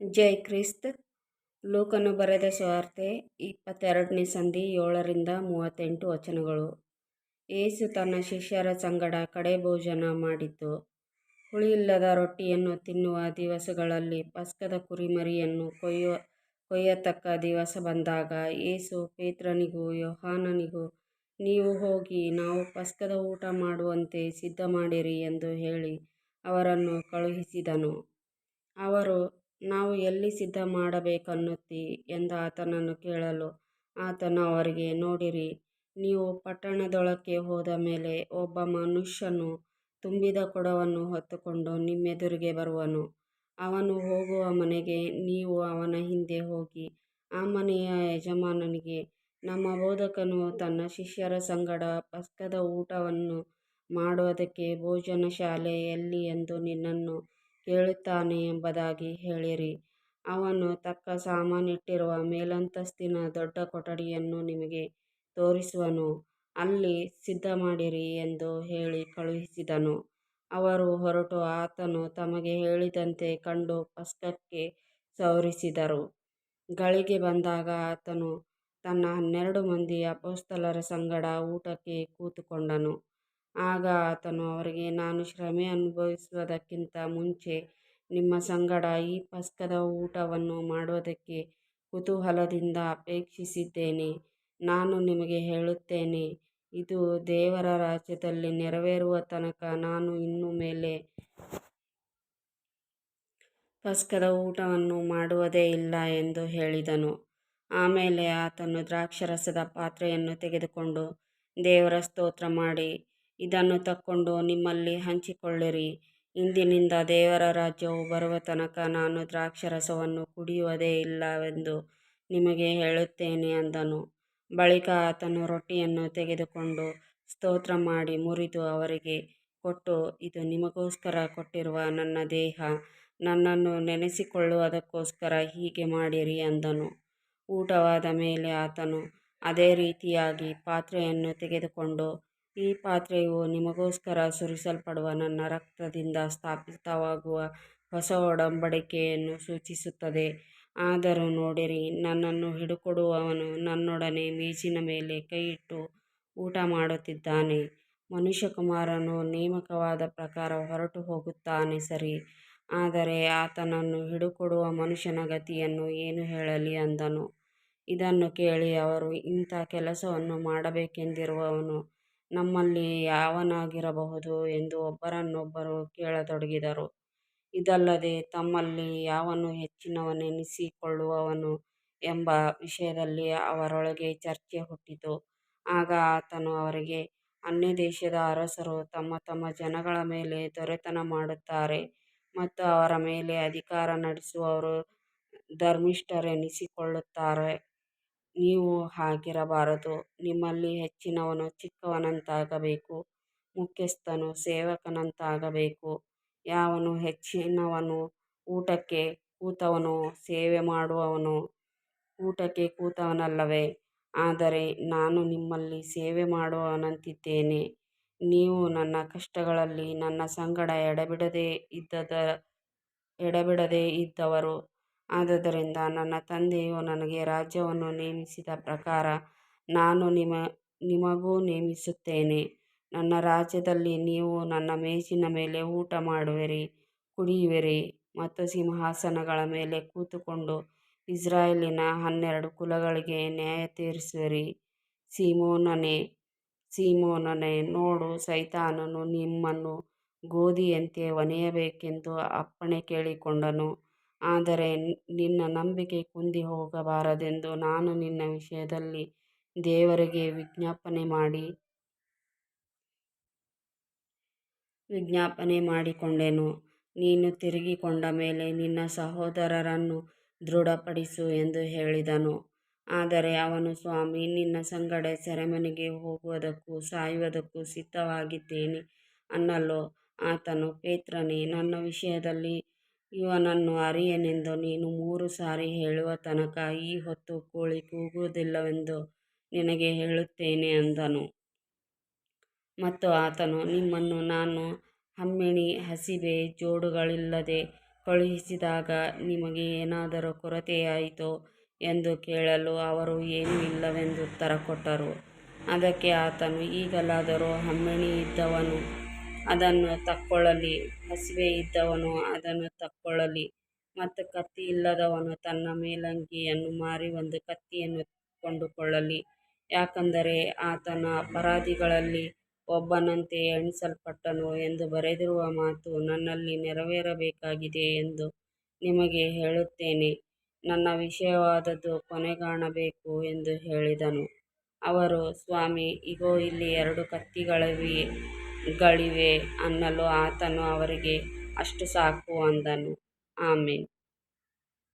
ಜೈ Christ ಲೂಕನು ಬರೆದ ಸುವಾರ್ತೆ ಇಪ್ಪತ್ತೆರಡನೇ ಸಂಧಿ ಏಳರಿಂದ ಮೂವತ್ತೆಂಟು ವಚನಗಳು ಏಸು ತನ್ನ ಶಿಷ್ಯರ ಸಂಗಡ ಕಡೆ ಭೋಜನ ಮಾಡಿದ್ದು, ಹುಳಿಯಿಲ್ಲದ ರೊಟ್ಟಿಯನ್ನು ತಿನ್ನುವ ದಿವಸಗಳಲ್ಲಿ ಪಸ್ಕದ ಕುರಿಮರಿಯನ್ನು ಕೊಯ್ಯುವ ಕೊಯ್ಯತಕ್ಕ ದಿವಸ ಬಂದಾಗ ಏಸು ಪೇತ್ರನಿಗೂ ಯೋಹಾನನಿಗೂ, ನೀವು ಹೋಗಿ ನಾವು ಪಸ್ಕದ ಊಟ ಮಾಡುವಂತೆ ಸಿದ್ಧ ಮಾಡಿರಿ ಎಂದು ಹೇಳಿ ಅವರನ್ನು ಕಳುಹಿಸಿದನು. ಅವರು ನಾವು ಎಲ್ಲಿ ಸಿದ್ಧ ಮಾಡಬೇಕನ್ನುತ್ತೀ ಎಂದು ಆತನನ್ನು ಕೇಳಲು ಆತನು ಅವರಿಗೆ ನೋಡಿರಿ ನೀವು ಪಟ್ಟಣದೊಳಕ್ಕೆ ಹೋದ ಮೇಲೆ ಒಬ್ಬ ಮನುಷ್ಯನು ತುಂಬಿದ ಕೊಡವನ್ನು ಹೊತ್ತುಕೊಂಡು ನಿಮ್ಮೆದುರಿಗೆ ಬರುವನು. ಅವನು ಹೋಗುವ ಮನೆಗೆ ನೀವು ಅವನ ಹಿಂದೆ ಹೋಗಿ ಆ ಮನೆಯ ಯಜಮಾನನಿಗೆ, ನಮ್ಮ ಬೋಧಕನು ತನ್ನ ಶಿಷ್ಯರ ಸಂಗಡ ಪಸ್ಕದ ಊಟವನ್ನು ಮಾಡುವುದಕ್ಕೆ ಭೋಜನಶಾಲೆ ಎಲ್ಲಿ ಎಂದು ನಿನ್ನನ್ನು ಕೇಳುತ್ತಾನೆ ಎಂಬುದಾಗಿ ಹೇಳಿರಿ. ಅವನು ತಕ್ಕ ಸಾಮಾನಿಟ್ಟಿರುವ ಮೇಲಂತಸ್ತಿನ ದೊಡ್ಡ ಕೊಠಡಿಯನ್ನು ನಿಮಗೆ ತೋರಿಸುವನು, ಅಲ್ಲಿ ಸಿದ್ಧ ಮಾಡಿರಿ ಎಂದು ಹೇಳಿ ಕಳುಹಿಸಿದನು. ಅವರು ಹೊರಟು ಆತನು ತಮಗೆ ಹೇಳಿದಂತೆ ಕಂಡು ಪಸ್ಕಕ್ಕೆ ಸವರಿಸಿದರು ಗಳಿಗೆ ಬಂದಾಗ ಆತನು ತನ್ನ ಹನ್ನೆರಡು ಮಂದಿ ಅಪೋಸ್ತಲರ ಸಂಗಡ ಊಟಕ್ಕೆ ಕುಳಿತುಕೊಂಡನು. ಆಗ ಆತನು ಅವರಿಗೆ, ನಾನು ಶ್ರಮೆ ಅನುಭವಿಸುವುದಕ್ಕಿಂತ ಮುಂಚೆ ನಿಮ್ಮ ಸಂಗಡ ಈ ಪಸ್ಕದ ಊಟವನ್ನು ಮಾಡುವುದಕ್ಕೆ ಕುತೂಹಲದಿಂದ ಅಪೇಕ್ಷಿಸಿದ್ದೇನೆ. ನಾನು ನಿಮಗೆ ಹೇಳುತ್ತೇನೆ, ಇದು ದೇವರ ರಾಜ್ಯದಲ್ಲಿ ನೆರವೇರುವ ತನಕ ನಾನು ಇನ್ನು ಮೇಲೆ ಪಸ್ಕದ ಊಟವನ್ನು ಮಾಡುವುದೇ ಇಲ್ಲ ಎಂದು ಹೇಳಿದನು. ಆಮೇಲೆ ಆತನು ದ್ರಾಕ್ಷರಸದ ಪಾತ್ರೆಯನ್ನು ತೆಗೆದುಕೊಂಡು ದೇವರ ಸ್ತೋತ್ರ ಮಾಡಿ, ಇದನ್ನು ತಕ್ಕೊಂಡು ನಿಮ್ಮಲ್ಲಿ ಹಂಚಿಕೊಳ್ಳಿರಿ. ಇಂದಿನಿಂದ ದೇವರ ರಾಜ್ಯವು ಬರುವ ತನಕ ನಾನು ದ್ರಾಕ್ಷರಸವನ್ನು ಕುಡಿಯುವುದೇ ಇಲ್ಲವೆಂದು ನಿಮಗೆ ಹೇಳುತ್ತೇನೆ ಅಂದನು. ಬಳಿಕ ಆತನು ರೊಟ್ಟಿಯನ್ನು ತೆಗೆದುಕೊಂಡು ಸ್ತೋತ್ರ ಮಾಡಿ ಮುರಿದು ಅವರಿಗೆ ಕೊಟ್ಟು, ಇದು ನಿಮಗೋಸ್ಕರ ಕೊಟ್ಟಿರುವ ನನ್ನ ದೇಹ, ನನ್ನನ್ನು ನೆನೆಸಿಕೊಳ್ಳುವುದಕ್ಕೋಸ್ಕರ ಹೀಗೆ ಮಾಡಿರಿ ಅಂದನು. ಊಟವಾದ ಮೇಲೆ ಆತನು ಅದೇ ರೀತಿಯಾಗಿ ಪಾತ್ರೆಯನ್ನು ತೆಗೆದುಕೊಂಡು, ಈ ಪಾತ್ರೆಯು ನಿಮಗೋಸ್ಕರ ಸುರಿಸಲ್ಪಡುವ ನನ್ನ ರಕ್ತದಿಂದ ಸ್ಥಾಪಿತವಾಗುವ ಹೊಸ ಒಡಂಬಡಿಕೆಯನ್ನು ಸೂಚಿಸುತ್ತದೆ. ಆದರೂ ನೋಡಿರಿ, ನನ್ನನ್ನು ಹಿಡುಕೊಡುವವನು ನನ್ನೊಡನೆ ಮೇಜಿನ ಮೇಲೆ ಕೈಯಿಟ್ಟು ಊಟ ಮಾಡುತ್ತಿದ್ದಾನೆ, ಮನುಷ್ಯಕುಮಾರನು ನೇಮಕವಾದ ಪ್ರಕಾರ ಹೊರಟುಹೋಗುತ್ತಾನೆ ಸರಿ, ಆದರೆ ಆತನನ್ನು ಹಿಡುಕೊಡುವ ಮನುಷ್ಯನ ಗತಿಯನ್ನು ಏನು ಹೇಳಲಿ ಅಂದನು. ಇದನ್ನು ಕೇಳಿ ಅವರು, ಇಂಥ ಕೆಲಸವನ್ನು ಮಾಡಬೇಕೆಂದಿರುವವನು ನಮ್ಮಲ್ಲಿ ಯಾವನಾಗಿರಬಹುದು ಎಂದು ಒಬ್ಬರನ್ನೊಬ್ಬರು ಕೇಳತೊಡಗಿದರು. ಇದಲ್ಲದೆ ತಮ್ಮಲ್ಲಿ ಯಾವನು ಹೆಚ್ಚಿನವನೆನಿಸಿಕೊಳ್ಳುವವನು ಎಂಬ ವಿಷಯದಲ್ಲಿ ಅವರೊಳಗೆ ಚರ್ಚೆ ಹುಟ್ಟಿತು. ಆಗ ಆತನು ಅವರಿಗೆ, ಅನ್ಯದೇಶದ ಅರಸರು ತಮ್ಮ ತಮ್ಮ ಜನಗಳ ಮೇಲೆ ದೊರೆತನ ಮಾಡುತ್ತಾರೆ ಮತ್ತು ಅವರ ಮೇಲೆ ಅಧಿಕಾರ ನಡೆಸುವವರು ಧರ್ಮಿಷ್ಠರೆನಿಸಿಕೊಳ್ಳುತ್ತಾರೆ. ನೀವು ಹಾಗಿರಬಾರದು. ನಿಮ್ಮಲ್ಲಿ ಹೆಚ್ಚಿನವನು ಚಿಕ್ಕವನಂತಾಗಬೇಕು, ಮುಖ್ಯಸ್ಥನು ಸೇವಕನಂತಾಗಬೇಕು. ಯಾವನು ಹೆಚ್ಚಿನವನು ಊಟಕ್ಕೆ ಕೂತವನು ಸೇವೆ ಮಾಡುವವನು ಊಟಕ್ಕೆ ಕೂತವನಲ್ಲವೇ. ಆದರೆ ನಾನು ನಿಮ್ಮಲ್ಲಿ ಸೇವೆ ಮಾಡುವವನಂತಿದ್ದೇನೆ ನೀವು ನನ್ನ ಕಷ್ಟಗಳಲ್ಲಿ ನನ್ನ ಸಂಗಡ ಎಡೆಬಿಡದೆ ಇದ್ದವರು. ಆದದರಿಂದ ನನ್ನ ತಂದೆಯು ನನಗೆ ರಾಜ್ಯವನ್ನು ನೇಮಿಸಿದ ಪ್ರಕಾರ ನಾನು ನಿಮಗೂ ನೇಮಿಸುತ್ತೇನೆ. ನನ್ನ ರಾಜ್ಯದಲ್ಲಿ ನೀವು ನನ್ನ ಮೇಜಿನ ಮೇಲೆ ಊಟ ಮಾಡುವಿರಿ ಕುಡಿಯುವಿರಿ ಮತ್ತು ಸಿಂಹಾಸನಗಳ ಮೇಲೆ ಕೂತುಕೊಂಡು ಇಸ್ರಾಯೇಲಿನ ಹನ್ನೆರಡು ಕುಲಗಳಿಗೆ ನ್ಯಾಯ ತೀರಿಸುವಿರಿ ಸೀಮೋನನೇ, ಸೀಮೋನನೇ, ನೋಡು, ಸೈತಾನನು ನಿಮ್ಮನ್ನು ಗೋಧಿಯಂತೆ ಒನೆಯಬೇಕೆಂದು ಅಪ್ಪಣೆ ಕೇಳಿಕೊಂಡನು. ಆದರೆ ನಿನ್ನ ನಂಬಿಕೆ ಕುಂದಿ ಹೋಗಬಾರದೆಂದು ನಾನು ನಿನ್ನ ವಿಷಯದಲ್ಲಿ ದೇವರಿಗೆ ವಿಜ್ಞಾಪನೆ ಮಾಡಿ ವಿಜ್ಞಾಪನೆ ಮಾಡಿಕೊಂಡೆನು. ನೀನು ತಿರುಗಿಕೊಂಡ ಮೇಲೆ ನಿನ್ನ ಸಹೋದರರನ್ನು ದೃಢಪಡಿಸು ಎಂದು ಹೇಳಿದನು. ಆದರೆ ಅವನು, ಸ್ವಾಮಿ ನಿನ್ನ ಸಂಗಡ ಸೆರೆಮನೆಗೆ ಹೋಗುವುದಕ್ಕೂ ಸಾಯುವುದಕ್ಕೂ ಸಿದ್ಧವಾಗಿದ್ದೇನೆ ಅನ್ನಲು ಆತನು, ಪೇತ್ರನೇ, ನನ್ನ ವಿಷಯದಲ್ಲಿ ಇವನನ್ನು ಅರಿಯನೆಂದು ನೀನು ಮೂರು ಸಾರಿ ಹೇಳುವ ತನಕ ಈ ಹೊತ್ತು ಕೋಳಿ ಕೂಗುವುದಿಲ್ಲವೆಂದು ನಿನಗೆ ಹೇಳುತ್ತೇನೆ ಅಂದನು. ಮತ್ತು ಆತನು, ನಿಮ್ಮನ್ನು ನಾನು ಹಮ್ಮಿಣಿ ಹಸಿವೆ ಜೋಡುಗಳಿಲ್ಲದೆ ಕಳುಹಿಸಿದಾಗ ನಿಮಗೆ ಏನಾದರೂ ಕೊರತೆಯಾಯಿತೋ ಎಂದು ಕೇಳಲು ಅವರು ಏನೂ ಇಲ್ಲವೆಂದು ಉತ್ತರ ಕೊಟ್ಟರು. ಅದಕ್ಕೆ ಆತನು, ಈಗಲಾದರೂ ಹಮ್ಮಿಣಿ ಹಮ್ಮೆಣಿಯಿದ್ದವನು ಅದನ್ನು ತಕ್ಕೊಳ್ಳಲಿ, ಹಸಿವೆ ಇದ್ದವನು ಅದನ್ನು ತಕ್ಕೊಳ್ಳಲಿ ಮತ್ತು ಕತ್ತಿ ಇಲ್ಲದವನು ತನ್ನ ಮೇಲಂಗಿಯನ್ನು ಮಾರಿ ಒಂದು ಕತ್ತಿಯನ್ನು ಕೊಂಡುಕೊಳ್ಳಲಿ. ಯಾಕಂದರೆ ಆತನ ಅಪರಾಧಿಗಳಲ್ಲಿ ಒಬ್ಬನಂತೆ ಎಣಿಸಲ್ಪಟ್ಟನು ಎಂದು ಬರೆದಿರುವ ಮಾತು ನನ್ನಲ್ಲಿ ನೆರವೇರಬೇಕಾಗಿದೆ ಎಂದು ನಿಮಗೆ ಹೇಳುತ್ತೇನೆ. ನನ್ನ ವಿಷಯವಾದದ್ದು ಕೊನೆಗಾಣಬೇಕು ಎಂದು ಹೇಳಿದನು. ಅವರು, ಸ್ವಾಮಿ ಇಗೋ, ಇಲ್ಲಿ ಎರಡು ಕತ್ತಿಗಳಿವೆ ಅನ್ನಲು ಆತನು ಅವರಿಗೆ, ಅಷ್ಟು ಸಾಕು ಅಂದನು. ಆಮೆನ್.